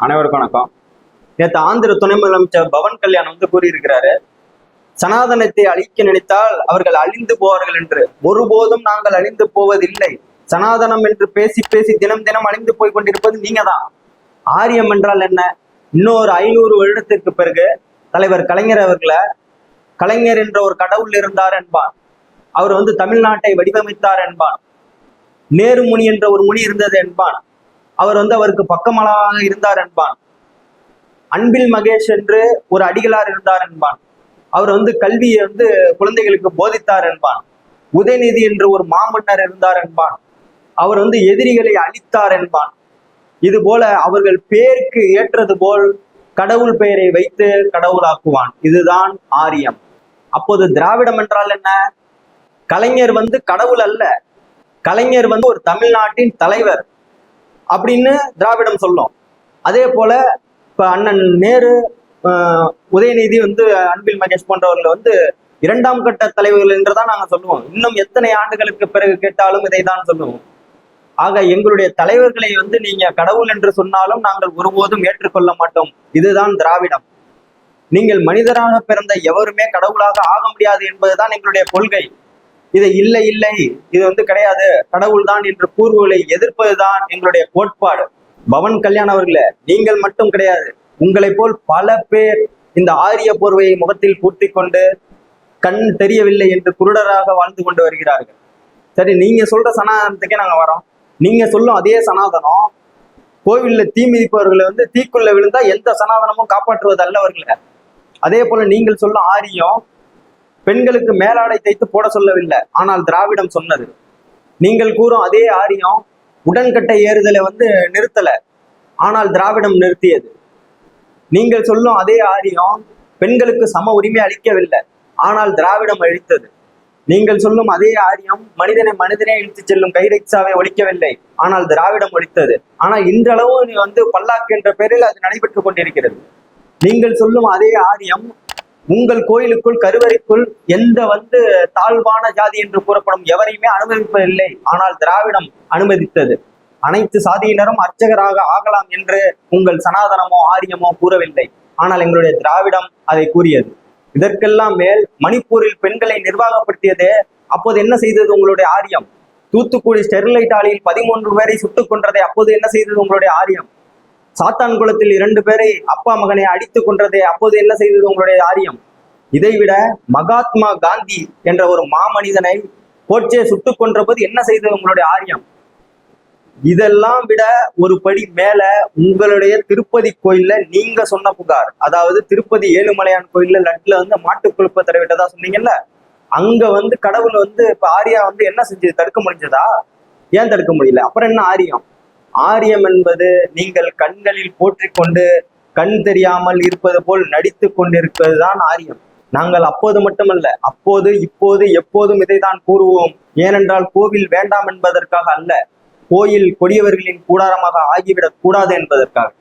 அனைவருக்கும் வணக்கம். நேற்று ஆந்திர துணை முதலமைச்சர் பவன் கல்யாண் வந்து கூறியிருக்கிறாரு சனாதனத்தை அழிக்க நினைத்தால் அவர்கள் அழிந்து போவார்கள் என்று. ஒருபோதும் நாங்கள் அழிந்து போவதில்லை. சனாதனம் என்று பேசி பேசி தினம் தினம் அழிந்து போய் கொண்டிருப்பது நீங்க தான் ஆரியம் என்றால் என்ன? இன்னொரு ஐநூறு வருடத்திற்கு பிறகு தலைவர் கலைஞர் அவர்களை கலைஞர் என்ற ஒரு கடவுள் இருந்தார் என்பான் அவர் வந்து தமிழ்நாட்டை வடிவமைத்தார் என்பான் நேருமுனி என்ற ஒரு முனி இருந்தது என்பான் அவர் வந்து அவருக்கு பக்கமலாக இருந்தார் என்பான். அன்பில் மகேஷ் என்று ஒரு அடிகளார் இருந்தார் என்பான். அவர் வந்து கல்வியை வந்து குழந்தைகளுக்கு போதித்தார் என்பான். உதயநிதி என்று ஒரு மாமன்னர் இருந்தார் என்பான். அவர் வந்து எதிரிகளை அழித்தார் என்பான். இது போல அவர்கள் பேருக்கு ஏற்றது போல் கடவுள் பெயரை வைத்து கடவுளாக்குவான். இதுதான் ஆரியம். அப்போது திராவிடம் என்றால் என்ன? கலைஞர் வந்து கடவுள் அல்ல. கலைஞர் வந்து ஒரு தமிழ்நாட்டின் தலைவர். அப்படின்னு திராவிடம் சொல்லும். அதே போல இப்ப அண்ணன் நேரு உதயநிதி வந்து அன்பில் மகேஷ் போன்றவர்கள் வந்து இரண்டாம் கட்ட தலைவர்கள் என்றுதான் நாங்க சொல்லுவோம். இன்னும் எத்தனை ஆண்டுகளுக்கு பிறகு கேட்டாலும் இதை தான் சொல்லுவோம். ஆக எங்களுடைய தலைவர்களை வந்து நீங்க கடவுள் என்று சொன்னாலும் நாங்கள் ஒருபோதும் ஏற்றுக்கொள்ள மாட்டோம். இதுதான் திராவிடம். நீங்கள் மனிதராக பிறந்த எவருமே கடவுளாக ஆக முடியாது என்பதுதான் எங்களுடைய கொள்கை. இது இல்லை இல்லை இது வந்து கிடையாது. கடவுள் தான் என்று கூறுவதை எதிர்ப்பதுதான் எங்களுடைய கோட்பாடு. பவன் கல்யாண் அவர்களே நீங்கள் மட்டும் கிடையாது. உங்களை போல் பல பேர் இந்த ஆரிய போர்வையை முகத்தில் பூட்டி கொண்டு கண் தெரியவில்லை என்று குருடராக வாழ்ந்து கொண்டு வருகிறார்கள். சரி நீங்க சொல்ற சனாதனத்துக்கே நாங்க வரோம். நீங்க சொல்லும் அதே சனாதனம். கோவில்ல தீ மிதிப்பவர்களை வந்து தீக்குள்ள விழுந்தா எந்த சனாதனமும் காப்பாற்றுவது அல்ல அவர்களை. அதே போல நீங்கள் சொல்லும் ஆரியம் பெண்களுக்கு மேலாடை தைத்து போட சொல்லவில்லை. ஆனால் திராவிடம் சொன்னது. நீங்கள் கூறும் அதே ஆரியம் உடன்கட்டை ஏறுதலை வந்து நிறுத்தல. ஆனால் திராவிடம் நிறுத்தியது. நீங்கள் சொல்லும் அதே ஆரியம் பெண்களுக்கு சம உரிமை அளிக்கவில்லை. ஆனால் திராவிடம் அழித்தது. நீங்கள் சொல்லும் அதே ஆரியம் மனிதனை மனிதனே இழுத்து செல்லும் கைரிக்ஸாவை ஒழிக்கவில்லை. ஆனால் திராவிடம் ஒழித்தது. ஆனால் இன்றளவும் வந்து பல்லாக்கு என்ற பெயரில் அது நடைபெற்றுக் கொண்டிருக்கிறது. நீங்கள் சொல்லும் அதே ஆரியம் உங்கள் கோயிலுக்குள் கருவறைக்குள் எந்த வந்து தாழ்வான ஜாதி என்று கூறப்படும் எவரையுமே அனுமதிப்பதில்லை. ஆனால் திராவிடம் அனுமதித்தது. அனைத்து சாதியினரும் அர்ச்சகராக ஆகலாம் என்று உங்கள் சனாதனமோ ஆரியமோ கூறவில்லை. ஆனால் எங்களுடைய திராவிடம் அதை கூறியது. இதற்கெல்லாம் மேல் மணிப்பூரில் பெண்களை நிர்வாகப்படுத்தியது அப்போது என்ன செய்தது உங்களுடைய ஆரியம்? தூத்துக்குடி ஸ்டெர்லைட் ஆலையில் பதிமூன்று பேரை சுட்டுக் கொன்றதை அப்போது என்ன செய்தது உங்களுடைய ஆரியம்? சாத்தான்குளத்தில் இரண்டு பேரை அப்பா மகனை அடித்துக் கொன்றதை அப்போது என்ன செய்தது உங்களுடைய ஆரியம் இதைவிட மகாத்மா காந்தி என்ற ஒரு மாமனிதனை கோட்சே கொன்ற கொன்றபோது என்ன செய்தது உங்களுடைய ஆரியம் இதெல்லாம் விட ஒரு படி மேல உங்களுடைய திருப்பதி கோயில்ல நீங்க சொன்ன புகார். அதாவது திருப்பதி ஏழுமலையான் கோயில்ல லட்டுல வந்து மாட்டு குழுப்ப தடவிட்டதா சொன்னீங்கல்ல? அங்க வந்து கடவுள் வந்து இப்ப ஆரியா வந்து என்ன செஞ்சது? தடுக்க முடிஞ்சதா? ஏன் தடுக்க முடியல? அப்புறம் என்ன ஆரியம்? ஆரியம் என்பது நீங்கள் கண்களில் போற்றிக்கொண்டு கண் தெரியாமல் இருப்பது போல் நடித்து கொண்டிருப்பதுதான் ஆரியம். நாங்கள் அப்போது மட்டுமல்ல அப்போது இப்போது எப்போதும் இதைதான் கூறுவோம். ஏனென்றால் கோவில் வேண்டாம் என்பதற்காக அல்ல கோயில் கொடியவர்களின் கூடாரமாக ஆகிவிடக் கூடாது என்பதற்காக.